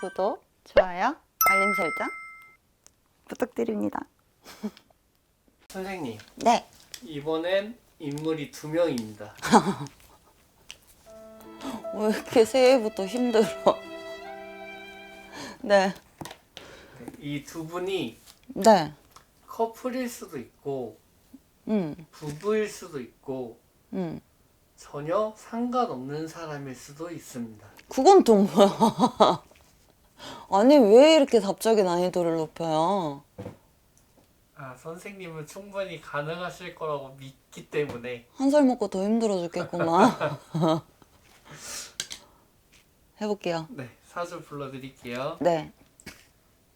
구독, 좋아요, 알림 설정 부탁드립니다. 선생님, 네. 이번엔 인물이 두 명입니다. 왜 이렇게 새해부터 힘들어? 네. 이 두 분이 네. 커플일 수도 있고 음, 부부일 수도 있고 음. 전혀 상관없는 사람일 수도 있습니다. 그건 또 뭐야? 아니, 왜 이렇게 갑자기 난이도를 높여요? 아, 선생님은 충분히 가능하실 거라고 믿기 때문에 한 살 먹고 더 힘들어 죽겠구만. 해볼게요. 네, 사주 불러드릴게요. 네.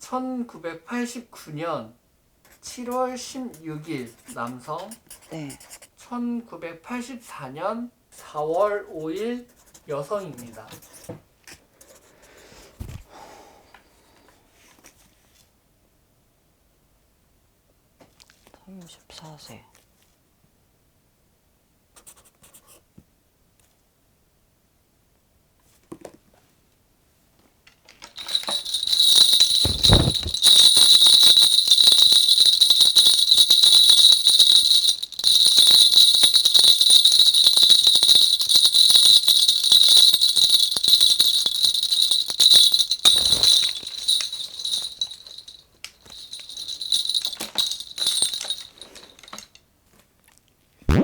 1989년 7월 16일 남성, 네. 1984년 4월 5일 여성입니다. 34세.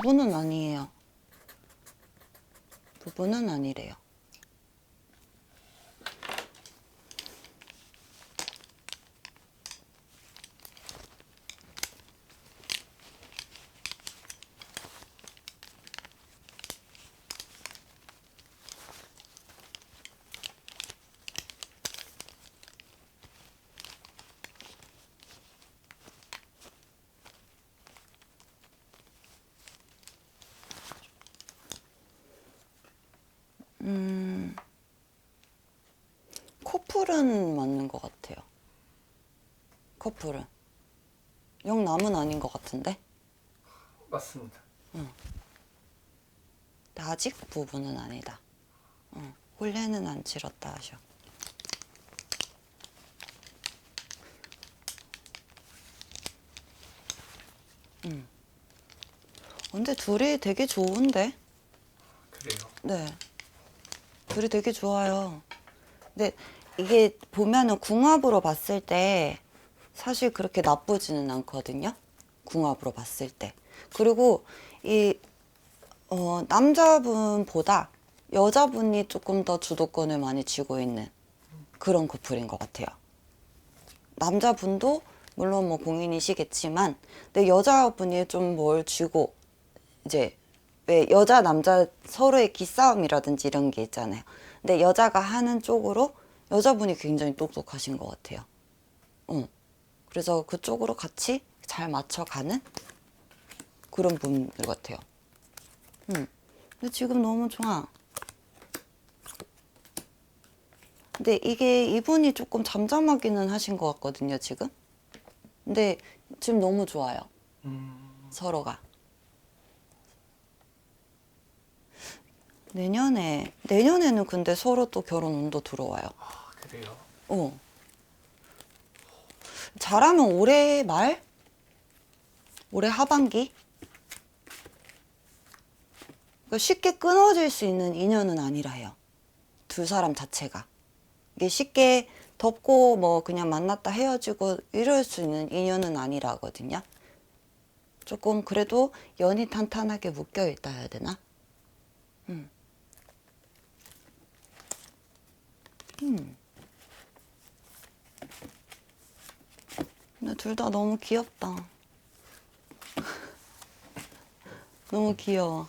부부는 아니에요. 부부는 아니래요. 음, 커플은 맞는 것 같아요. 커플은. 영남은 아닌 것 같은데? 맞습니다. 근데 아직 부부는 아니다. 어, 혼례는 안 치렀다 하셔. 음. 근데 둘이 되게 좋은데? 그래요. 네. 둘이 되게 좋아요. 근데 이게 보면은 궁합으로 봤을 때 사실 그렇게 나쁘지는 않거든요. 궁합으로 봤을 때. 그리고 이 어, 남자분보다 여자분이 조금 더 주도권을 많이 쥐고 있는 그런 커플인 것 같아요. 남자분도 물론 뭐 공인이시겠지만, 근데 여자분이 좀 뭘 쥐고 이제 왜 여자 남자 서로의 기싸움이라든지 이런 게 있잖아요. 근데 여자가 하는 쪽으로 여자분이 굉장히 똑똑하신 것 같아요. 어. 그래서 그쪽으로 같이 잘 맞춰가는 그런 분들 같아요. 음. 근데 지금 너무 좋아. 근데 이게 이분이 조금 잠잠하기는 하신 것 같거든요, 지금. 근데 지금 너무 좋아요, 음, 서로가. 내년에, 내년에는 근데 서로 또 결혼 운도 들어와요. 아, 그래요. 어. 잘하면 올해 말? 올해 하반기? 그러니까 쉽게 끊어질 수 있는 인연은 아니라 해요. 두 사람 자체가. 이게 쉽게 덮고 뭐 그냥 만났다 헤어지고 이럴 수 있는 인연은 아니라거든요. 조금 그래도 연이 탄탄하게 묶여 있다 해야 되나? 음. 음. 근데 둘 다 너무 귀엽다. 너무 귀여워.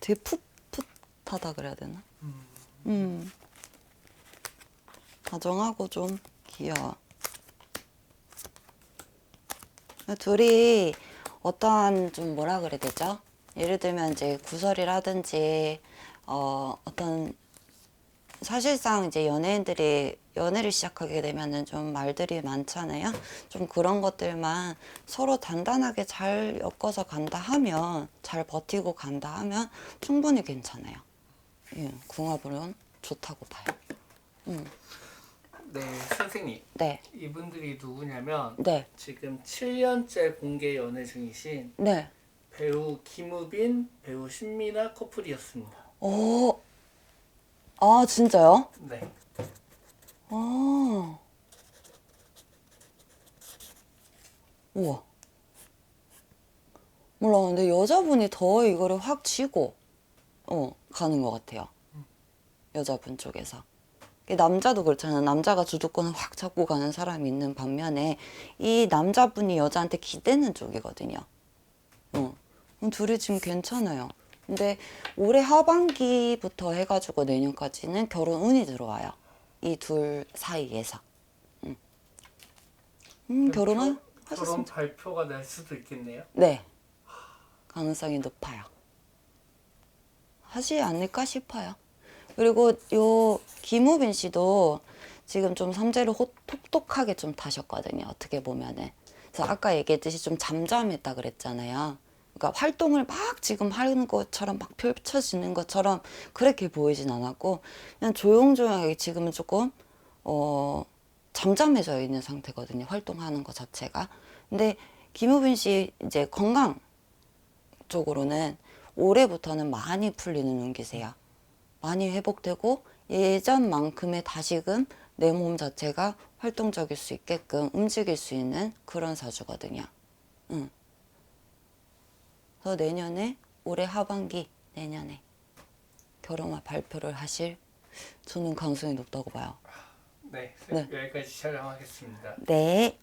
되게 풋풋하다 그래야 되나? 음, 음. 다정하고 좀 귀여워. 둘이 어떠한 좀 뭐라 그래야 되죠? 예를 들면 이제 구설이라든지 어 어떤 사실상 이제 연예인들이 연애를 시작하게 되면은 좀 말들이 많잖아요. 좀 그런 것들만 서로 단단하게 잘 엮어서 간다 하면 잘 버티고 간다 하면 충분히 괜찮아요. 예, 궁합으로는 좋다고 봐요. 음. 네, 선생님. 네, 이분들이 누구냐면 네, 지금 7년째 공개 연애 중이신 네. 배우 김우빈, 배우 신미나 커플이었습니다. 어, 아 진짜요? 네. 아, 우와. 몰라, 근데 여자분이 더 이거를 확 쥐고, 어, 가는 것 같아요. 여자분 쪽에서. 남자도 그렇잖아. 남자가 주도권을 확 잡고 가는 사람이 있는 반면에, 이 남자분이 여자한테 기대는 쪽이거든요. 어. 둘이 지금 괜찮아요. 근데 올해 하반기부터 해가지고 내년까지는 결혼 운이 들어와요. 이 둘 사이에서. 음, 음 결혼은 결혼 하셨으면 발표가 날 수도 있겠네요. 네. 가능성이 높아요. 하지 않을까 싶어요. 그리고 요 김우빈 씨도 지금 좀 삼재를 호- 톡톡하게 좀 타셨거든요. 어떻게 보면은. 그래서 아까 얘기했듯이 좀 잠잠했다 그랬잖아요. 그러니까 활동을 막 지금 하는 것처럼 막 펼쳐지는 것처럼 그렇게 보이진 않았고 그냥 조용조용하게 지금은 조금 어 잠잠해져 있는 상태거든요. 활동하는 것 자체가. 근데 김우빈 씨 이제 건강 쪽으로는 올해부터는 많이 풀리는 운기세요. 많이 회복되고 예전만큼의 다시금 내 몸 자체가 활동적일 수 있게끔 움직일 수 있는 그런 사주거든요. 응. 그래서 내년에 올해 하반기 내년에 결혼을 발표를 하실 저는 가능성이 높다고 봐요. 네, 네. 여기까지 촬영하겠습니다. 네.